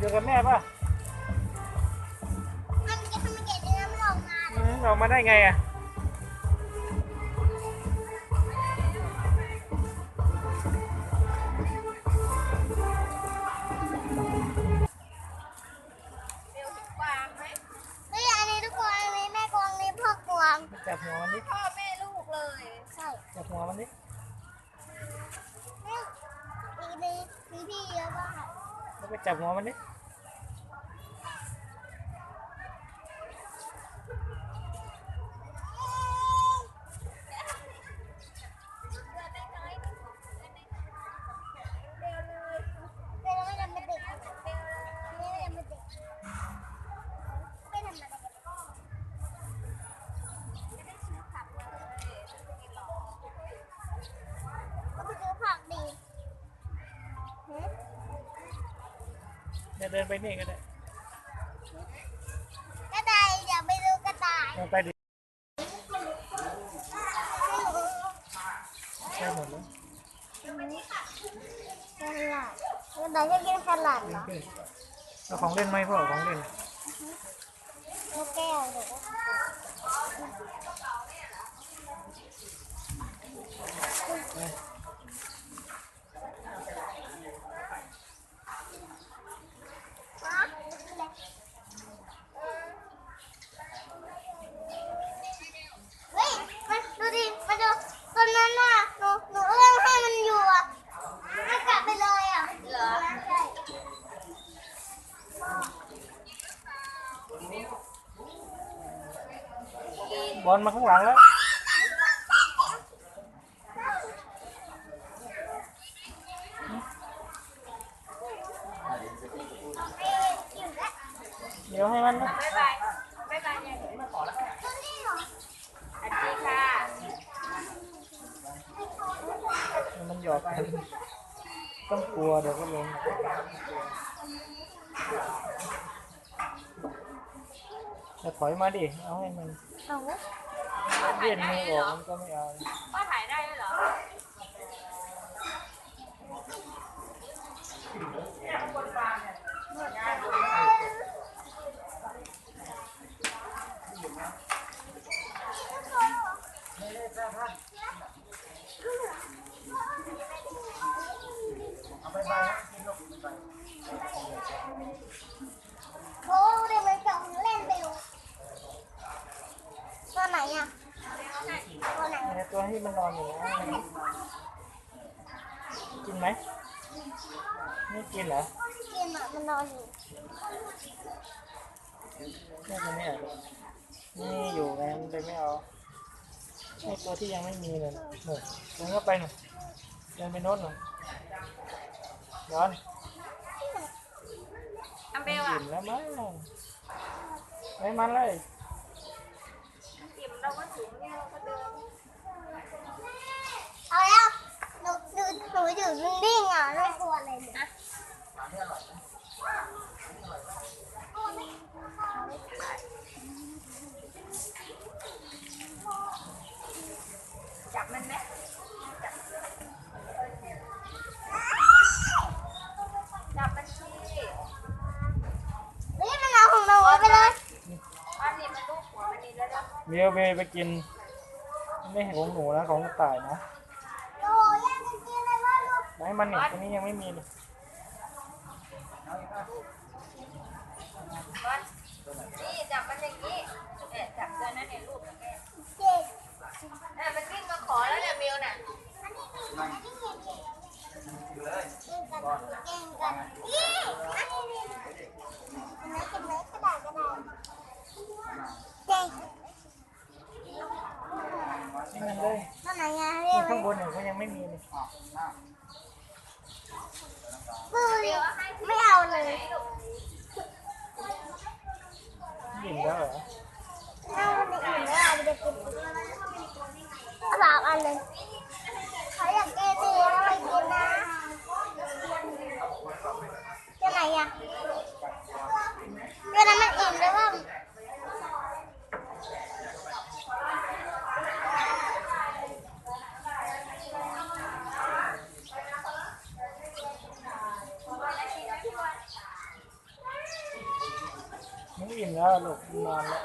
อยู่กับแม่ป่ะมันจะทำมันเก็บเนื้อมันออกมาอืมออกมาได้ไงอะเฮ้ยอันนี้ทุกคนอันนี้แม่กวางนี่พ่อกวางจับหัวมันดิพ่อแม่ลูกเลยใช่จับหัวมันดินี่มีมีมีพี่เยอะมากแล้วไปจับหัวมันดิ เป็นไม่ทำเป็นเด็กไม่ทำเป็นเด็กไม่ทำอะไรกันก็ไปซื้อผักดีหืม เดี๋ยวเดินไปนี่ก็ได้กระต่ายอย่าไปดูกระต่ายเดินไปดิใช่หมดแล้วแครอทกระต่ายจะกินแครอทเหรอเอาของเล่นไหมพ่อของเล่นลูกแก้วเดี๋ยวเฮ้ยมันดูดิมาดูตอนนั้นน่ะหนูหนูเอื้อมให้มันอยู่อะมันกลับไปเลยอะเหรอใช่ บอลมาข้างหลังแล้วเดี๋ ยวให้มันนะบ๊ายบายบ๊ายบายยายหนูมาขอแล้วค่ะสวัสดีค่ะมันหยอกกันต้องกลัวเดี๋ยวก็ลงจะถอยมาดิ เอาให้มันเอาเย็นมือออกมันก็ไม่เอาพ่อถ่ายได้ด้วยเหรอโอ้เดี๋ยวมันจะเล่นเร็วตัวไหนอะ ตัวไหนเนี่ยตัวที่มันนอนอยู่นะกินไหมไม่กินเหรอกินอะมันนอนอยู่นี่ตัวเนี้ยนี่อยู่ไงมันเลยไม่เอาไอ้ตัวที่ยังไม่มีเลยหนูเดินเข้าไปหนูเดินไปโน้นหนูย้อนอัมเบลอะอิ่มแล้วมั้งไม่มันเลยอิ่มเราก็ถึงเนี่ยเราก็เดิน เอาแล้วหนู หนูหนูอยู่นิ่งๆอะไม่กลัวอะไรเลยจับมันไหมจับมันสิเฮ้ยมันเอาของหนูไปเลย อันนี้มันลูกหัวมันนี่แล้วแล้วเดี๋ยวไปไปกิน ไม่ของหนูนะของกระต่ายนะ โอ้ยยังจะกินอะไรวะลูกไหนมันนี่ตัวนี้ยังไม่มีเลยมันนี่จับมันอย่างนี้เนี่ยจับตัวนั้นเนี่ยลูกกับแม่เจ็บน่ะมันวิ่งมาขอแล้วเนี่ยเบลน่ะอันนี้มีอันนี้มีเจ็บเก่งกันเก่งกันยี่อันนี้มีอันไหนเก็บไหมกระดาษกระดาษเก่งให้มันเลยตัวไหนอะเรีนี่ยกข้างบไว้นเนี่ยเขายังไม่มีเลยปืน ไม่เอาเลยอิ่มแล้วเหรอเอาไปอื่นแล้วเอาไปกินเอาสามอันเลยเขาอยากกินนี่เอาไปกินนะตัวไหนอะตัวนั้นมันอิ่มแล้วว่า มแล้วลูก นอนแล้ว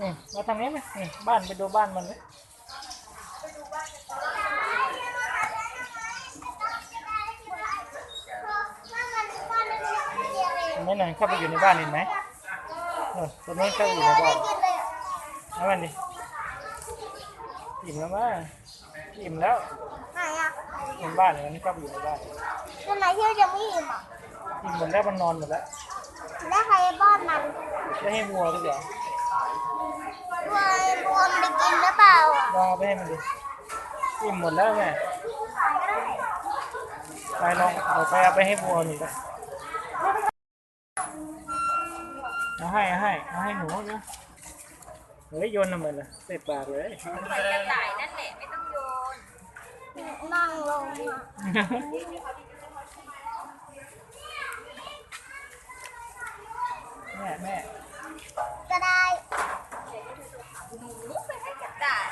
นี่มาทางนี้ไหมนี่บ้านไปดูบ้านมันไหมเห็นไมหน่อยเข้าไปอยู่ในบ้านเห็นไหมเออตัวนี้เข้าไปอยู่ในบ้านเอามันดิอิ่มแล้วมั้งอิ่มแล้วไหนอะเห็นบ้านอันนี้เข้าไปอยู่ในบ้านตัวไหนที่ยังไม่อิ่มอะอิ่มหมดแล้วมันนอนหมดแล้ว แล้วใครป้อนมันจะให้วัวดีกว่าวัววัวมันไปกินหรือเปล่าอะลองเอาไปให้มันดิอิ่มหมดแล้วแม่ไปลองเอาไปเอาไปให้วัวหนึ่งไปเอาให้เอาให้เอาให้หนูนะเฮ้ยโยนทำไมล่ะเสร็จปากเลยใส่กระต่ายนั่นแหละไม่ต้องโยนนั่งลงอะ ม่แม่ก็ได้หนูไปให้กระต่าย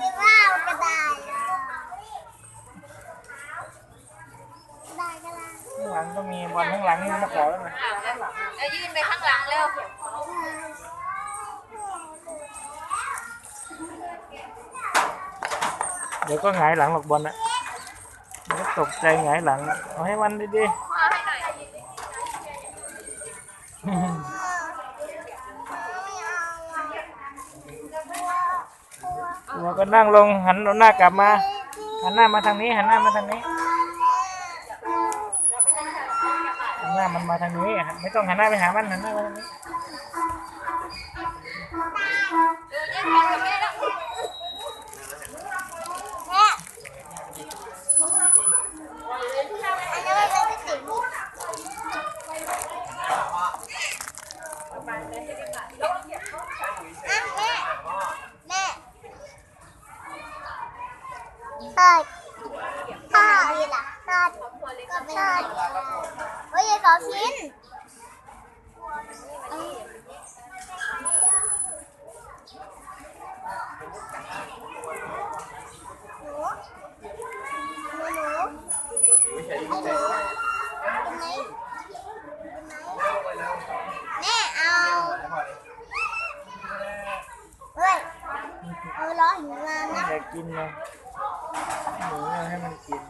คิดว่าก็ได้อะได้ก็ได้ข้างหลังก็มีบอลข้างหลังนี่มาขอแล้วนะอ้าวแล้วเอายื่นไปข้างหลังเร็วเดี๋ยวก็หงายหลังหรอกบอลนะเดี๋ยวตกใจหงายหลัง เอาให้มันดีพ่อให้หน่อย ๆ เราก็นั่งลงหันหน้ากลับมา หันหน้ามาทางนี้ หันหน้ามาทางนี้หันหน้ามันมาทางนี้ไม่ต้องหันหน้าไปหามันหันหน้ามาทางนี้ ดูยื่นไปกับแม่แล้ว แม่อันนี้มันเป็นสิ่งอะแม่ แม่ ทอดทอดดีล่ะทอดก็ทอดโอ้ยสองชิ้นหนูหนูหนูไอ้หนูกินไหมกินไหมแม่เอาเฮ้ยเอาล้อ หมูเอาให้มันกิน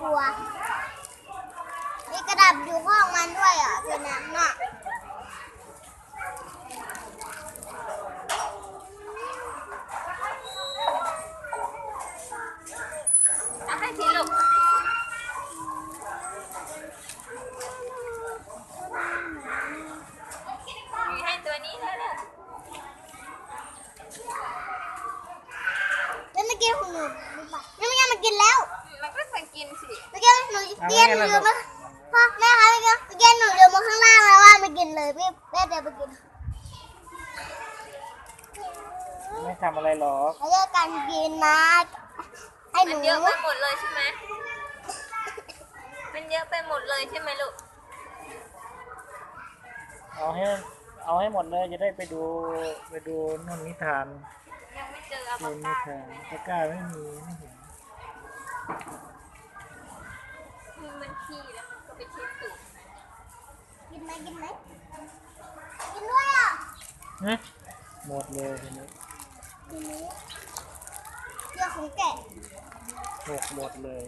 กลัว มีกระดับอยู่ข้องมันด้วยอะคือนั้นน่ะ เอาให้ทีลูกมีให้ตัวนี้แล้วเนี่ย แล้วเมื่อกี้ของหนูนี่ไม่ยังมากินแล้ว มันก็จะกินสิ เมื่อกี้ห นูเรียนหนูอยู่มาพ่อแม่คะเมื่อกี้เมื่อกี้หนูอยู่มาข้างล่างแล้วว่าไม่กินเลยพี่แม่เดี๋ยวไปกินไม่ทำอะไรหรอกเขาเรียกการกินนะไอ้หมันูนเยอะไปหมดเลยใช่ไหมมันเยอะไปหมดเลยใช่ไหมลูก เอาให้เอาให้หมดเลยจะได้ไปดูไปดูนู่นนิทานยังไม่เจอเอาดูปากนิกาทานตะกร้าไม่มีไม่เห็นมัน ขี้แล้วมันก็ไปเช็ดตูดกินไหมกินไหมกินด้วยอะฮะหมดเลยทีนี้ทีนี้เรื่องของแกะหกหมดเลย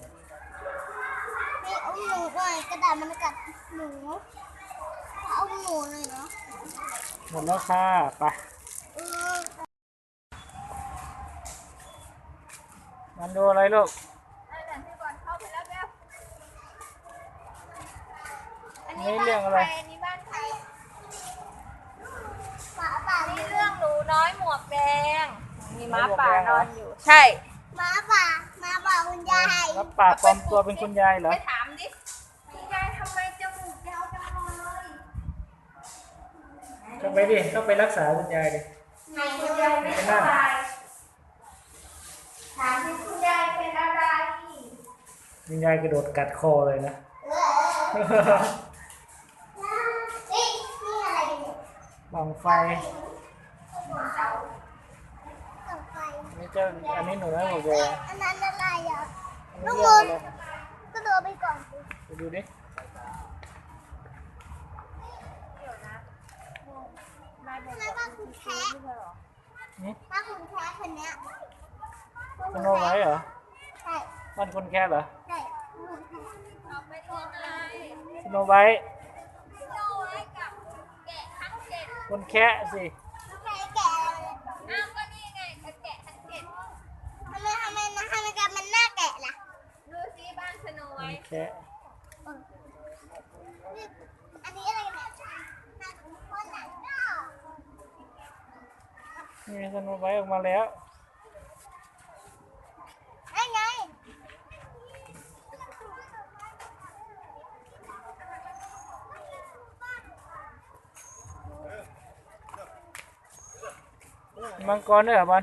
นี่เอาหนูก่อนกระดาษมันกัดหนูเอาหนูเลยเนาะหมดแล้วค่ะไปเออมันดูอะไรลูก นั่นน่ะพี่บอลเข้าไปแล้วแม่อั นนี่นี้เรื่องอะไรบ้านใคอันนี้บ้านใครหมาป่าอันนี่นี้เรื่องหนูน้อยหมวกแดง มีม้าหมวกป่าแดงเหรนออนอยู่ ใช่หมาป่าหมาป่าคุณยายแล้วป่าปลอมตัวเป็นคุณยายเหรอ ไปถามดิคุณยายทำไมจมูกยาวจังเลยก็ไปดิก็ไปรักษาคุณยายดิไหนคุณยายไม่สบายถามที่คุณยายเป็นอะไรคุณยายกระโดดกัดคอเลยนะ บังไฟอันนี้เจ้าอันนี้หนูได้หมดเลยอันนั้นอะไรอะลูกมดก็เดินไปก่อนไปดูดินายบ้าคุณแคะบ้าคุณแคะคนเนี้ยคนอาไว้เหรอใช่บ้านคนแคะเหรอใช่สโนไว้ คนแค่สิครแกะอะไรอ้าวก็นี่ไงแงเจ็ดทำไมทำไมนะไมกันนหน้าแกะล่ะดูซิบ้านสนคไว้นแค่อันนี้อะไรเนี่ยนังคนหนังดอกไว้ออกมาแล้ว ไอ้ไง มังกรด้วยเหรอบอล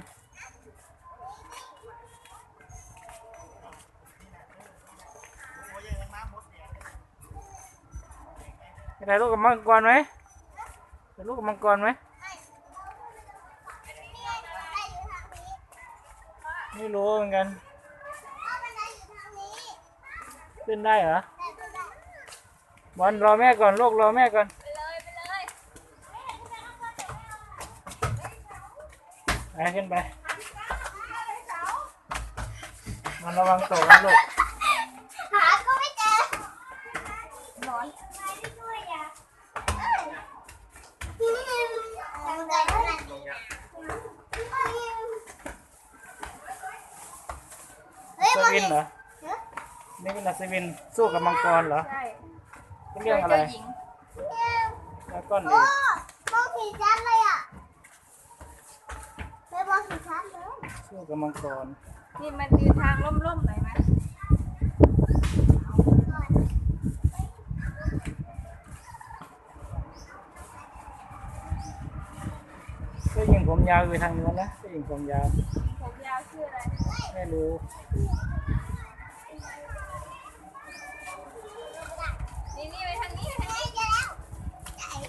ไปถ่ายรูปกับมังกรไหมถ่ายรูปกับมังกรไหมไม่รู้เหมือนกัน ขึ้นได้เหรอบอลรอแม่ก่อน ลูกรอแม่ก่อน ไปเลยไปเลย ไป ขึ้นไป มันระวังตกนะลูก หาก็ไม่เจอร้อนไปด้วยอย่าเซวินเหรอ นี่เป็นอัศวินสู้กับมังกรเหรอใช่เรื่องอะไรแล้วก้อนโอ้อีก มองเห็นชัดเลยอะเฮ้ยมองเห็นชัดเลย สู้กับมังกรนี่มันยืนทางร่มๆหน่อยไหมเจ้าหญิงผมยาวอยู่ทางนู้นนะเจ้าหญิงผมยาว ผมยาวชื่ออะไร ไม่รู้ นี่นี่ไปทางนี้ไปทาง เฮ้ย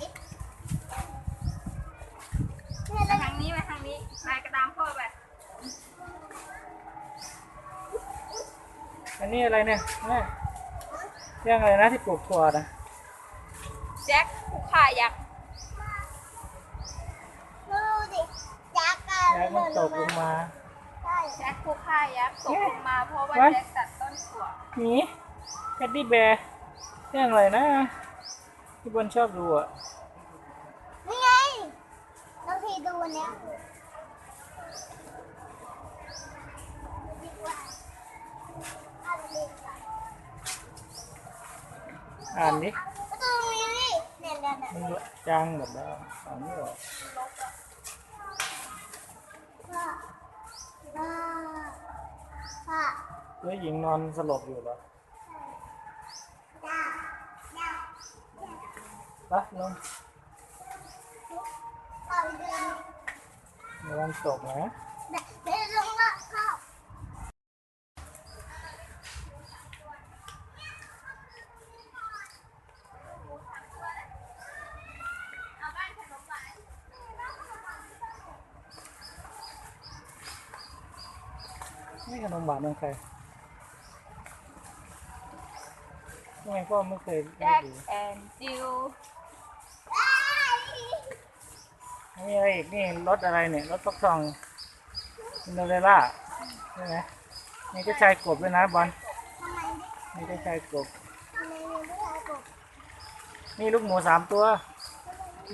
นี้ เจอแล้วไหน ไปทางนี้ไปทางนี้ไปกระตามพ่อไป อันนี้อะไรเนี่ยแม่เรื่องอะไรนะที่ปลูกถั่วนะแจ็คผู้ฆ่ายักษ์ดูดิจักรกันแล้วมันตกลงมาใช่แจ็คผู้ฆ่ายักษ์ตกลงมาเพราะว่าไว้แจ็คตัดต้นถั่วหมีแคดดี้แบร์เรื่องอะไรนะที่บอลชอบดูอะ นี่ไงเราทีดูอันเนี้ยดีกว่าเอาไปดีกว่า อ่านดิก็ตรงนี้นี่เนี่ยเนี่ยเนี่ยมันจางหมดแล้วอ่านไม่ออกพ่อพ่อพ่อเจ้าหญิงนอนสลบอยู่เหรอจ้าจ้าไปลงเอาไปดูระวังตกนะ เดี๋ยวลงละเข้า เอาบ้านขนมหวาน นี่ขน มหวานของใครทำไมพ่อไม่เคยได้แจ็คดูแอนจิวมีอะไรอีกนี่รถอะไรเนี่ยรถฟักทองอินโดเรล่าใช่ไหมนี่ก็ชายกบด้วยนะบอลทำไมนี่ก็ชายกบทำไมมีผู้ชายกบนี่ลูกหมูสามตัว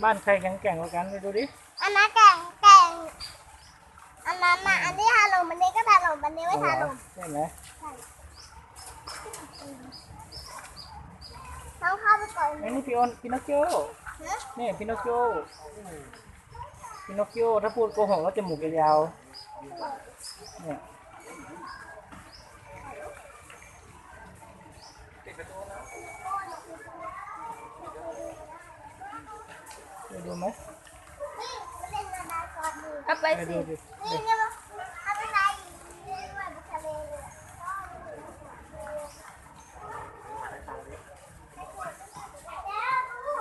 บ้านใครแข็งแกร่งกว่ากันไปดูดิอันนั้นแก่งแก่ง อันนั้นน่ะอันนี้ฮาโลมอันนี้ก็ฮาโลมอันนี้ไม่ฮาโลมใช่ไหมต้องเข้าไปก่อนไอ้นี่พี่ออนพินอคคิโอนะนี่พินอคคิโอพินอคคิโอถ้าพูดโกหกแล้วจมูกยาวๆเนี่ยไปดูไหม ก่อนดู เอาไป ไป สิ ดูดิ นี่เนี่ยมันเอาไปไหนนี่ด้วยไปทะเลเลยแล้วดู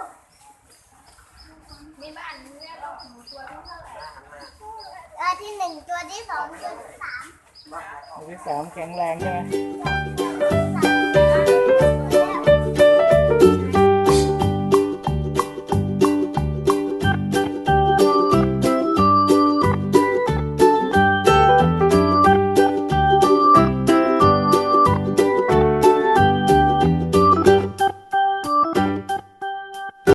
มีบ้านนี้แล้วเราหมูตัวที่เท่าไหร่ เออที่หนึ่งตัวที่สองตัวที่สาม ตัวที่สามแข็งแรงใช่ไหม ตัวที่สาม